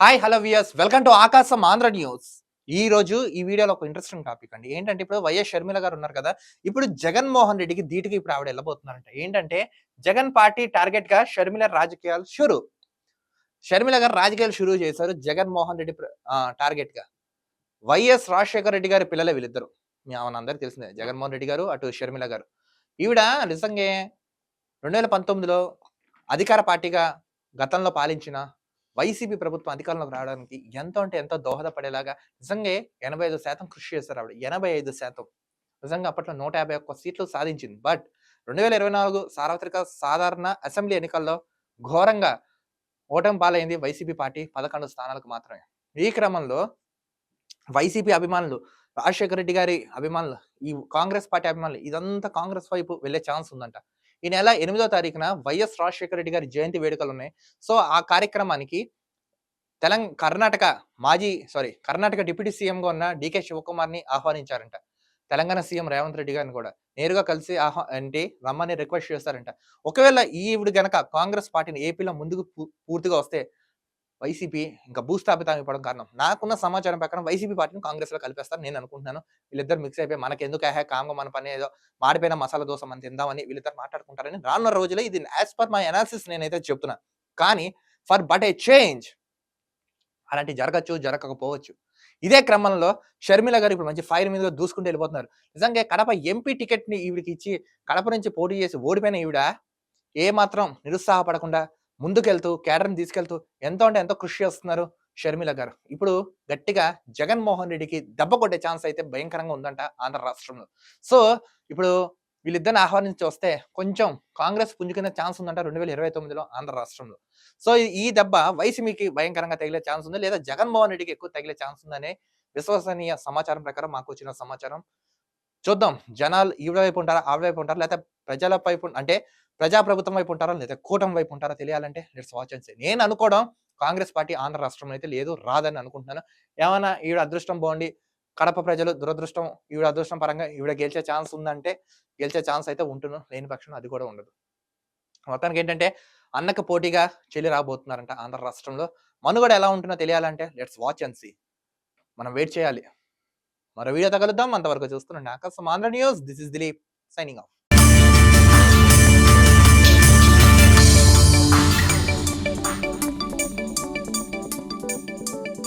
Hi hello viewers welcome to Aakasam Andhra news ఈ రోజు ఈ వీడియోలో ఒక ఇంట్రెస్టింగ్ టాపిక్ అండి. ఏంటంటే ఇప్పుడు వైఎస్ షర్మిల గారు ఉన్నారు కదా ఇప్పుడు జగన్మోహన్ రెడ్డికి ధీటుగా ఇప్పుడు ఆవిడ వెళ్ళబోతున్నారంట. ఏంటంటే జగన్ పార్టీ టార్గెట్గా షర్మిల రాజకీయాలు షురు. షర్మిల గారు రాజకీయాలు షురు చేశారు జగన్మోహన్ రెడ్డి టార్గెట్గా. వైఎస్ రాజశేఖర రెడ్డి గారి పిల్లలే వీళ్ళిద్దరు. మీ అందరికి తెలిసిందే జగన్మోహన్ రెడ్డి గారు అటు షర్మిల గారు. ఈవిడ నిజంగా రెండు వేల పంతొమ్మిదిలో అధికార పార్టీగా గతంలో పాలించిన వైసీపీ ప్రభుత్వం అధికారంలోకి రావడానికి ఎంతో అంటే ఎంతో దోహదపడేలాగా నిజంగా ఎనభై ఐదు శాతం కృషి చేస్తారు ఆవిడ. ఎనభై ఐదు శాతం. నిజంగా అప్పట్లో నూట యాభై ఒక్క సీట్లు సాధించింది. బట్ రెండు వేల ఇరవై నాలుగు సార్వత్రిక సాధారణ అసెంబ్లీ ఎన్నికల్లో ఘోరంగా ఓటమి పాలైంది వైసీపీ పార్టీ పదకొండు స్థానాలకు మాత్రమే. ఈ క్రమంలో వైసీపీ అభిమానులు రాజశేఖర రెడ్డి గారి అభిమానులు ఈ కాంగ్రెస్ పార్టీ అభిమానులు ఇదంతా కాంగ్రెస్ వైపు వెళ్ళే ఛాన్స్ ఉందంట. ఈ నెల ఎనిమిదో తారీఖున వైఎస్ రాజశేఖర రెడ్డి గారి జయంతి వేడుకలు ఉన్నాయి సో ఆ కార్యక్రమానికి తెలంగాణ కర్ణాటక మాజీ సారీ కర్ణాటక డిప్యూటీ సీఎంగా ఉన్న డికే శివకుమార్ని ఆహ్వానించారంట. తెలంగాణ సీఎం రేవంత్ రెడ్డి గారిని కూడా నేరుగా కలిసి ఆహ్వా అంటే రమ్మని రిక్వెస్ట్ చేస్తారంట. ఒకవేళ ఈవిడ గనక కాంగ్రెస్ పార్టీని ఏపీలో ముందుకు పూర్తిగా వస్తే వైసీపీ ఇంకా భూస్థాపితం ఇవ్వడం కారణం. నాకున్న సమాచారం ప్రకారం వైసీపీ పార్టీని కాంగ్రెస్లో కలిపేస్తారు నేను అనుకుంటున్నాను. వీళ్ళిద్దరు మిక్స్ అయిపోయి మనకి ఎందుకు అహే కామ్గా మన పని ఏదో మాడిపోయిన మసాలా దోశ మనం తిందామని వీళ్ళిద్దరు మాట్లాడుకుంటారని రానున్న రోజులో ఇది యాజ్ పర్ మై అనాలిసిస్ నేనైతే చెప్తున్నా. కానీ ఫర్ బట్ ఏ చేంజ్ అలాంటి జరగచ్చు జరగకపోవచ్చు. ఇదే క్రమంలో షర్మిల గారు ఇప్పుడు మంచి ఫైర్ మీద దూసుకుంటూ వెళ్ళిపోతున్నారు. నిజంగా కడప ఎంపీ టికెట్ని ఈవిడికి ఇచ్చి కడప నుంచి పోటీ చేసి ఓడిపోయిన ఈవిడ ఏ మాత్రం నిరుత్సాహపడకుండా ముందుకెళ్తూ కేడర్ని తీసుకెళ్తూ ఎంతో అంటే ఎంతో కృషి చేస్తున్నారు షర్మిల గారు. ఇప్పుడు గట్టిగా జగన్మోహన్ రెడ్డికి దెబ్బ కొట్టే ఛాన్స్ అయితే భయంకరంగా ఉందంట ఆంధ్ర రాష్ట్రంలో. సో ఇప్పుడు వీళ్ళిద్దరిని ఆహ్వానించి వస్తే కొంచెం కాంగ్రెస్ పుంజుకునే ఛాన్స్ ఉందంట రెండు వేల ఇరవై తొమ్మిదిలో ఆంధ్ర రాష్ట్రంలో. సో ఈ దెబ్బ వైసీపీకి భయంకరంగా తగిలే ఛాన్స్ ఉంది? లేదా జగన్మోహన్ రెడ్డికి ఎక్కువ తగిలే ఛాన్స్ ఉందనే విశ్వసనీయ సమాచారం ప్రకారం మాకు వచ్చిన సమాచారం. చూద్దాం జనాలు ఈవిడ వైపు ఉంటారా ఆవిడ వైపు ఉంటారా లేకపోతే ప్రజల వైపు అంటే ప్రజాప్రభుత్వం వైపు ఉంటారా? లేదా కూటమి వైపు ఉంటారా తెలియాలంటే లెట్స్ వాచ్ అండ్ నేను అనుకోవడం కాంగ్రెస్ పార్టీ ఆంధ్ర రాష్ట్రంలో అయితే లేదు రాదని అనుకుంటున్నాను. ఏమైనా ఈవిడ అదృష్టం బాగుండి కడప ప్రజలు దురదృష్టం ఈవిడ అదృష్టం పరంగా ఈవిడ గెలిచే ఛాన్స్ ఉందంటే గెలిచే ఛాన్స్ అయితే ఉంటున్నాను లేని పక్షం అది కూడా ఉండదు. మొత్తానికి ఏంటంటే అన్నకు పోటీగా చెల్లి రాబోతున్నారంట ఆంధ్ర రాష్ట్రంలో. మనుగడ ఎలా ఉంటుందో తెలియాలంటే లెట్స్ వాచ్ అండ్ సీ. మనం వెయిట్ చేయాలి. మరో వీడియో తగలుద్దాం అంతవరకు చూస్తున్నాం Aakasam Andhra news. This is Dilip signing off.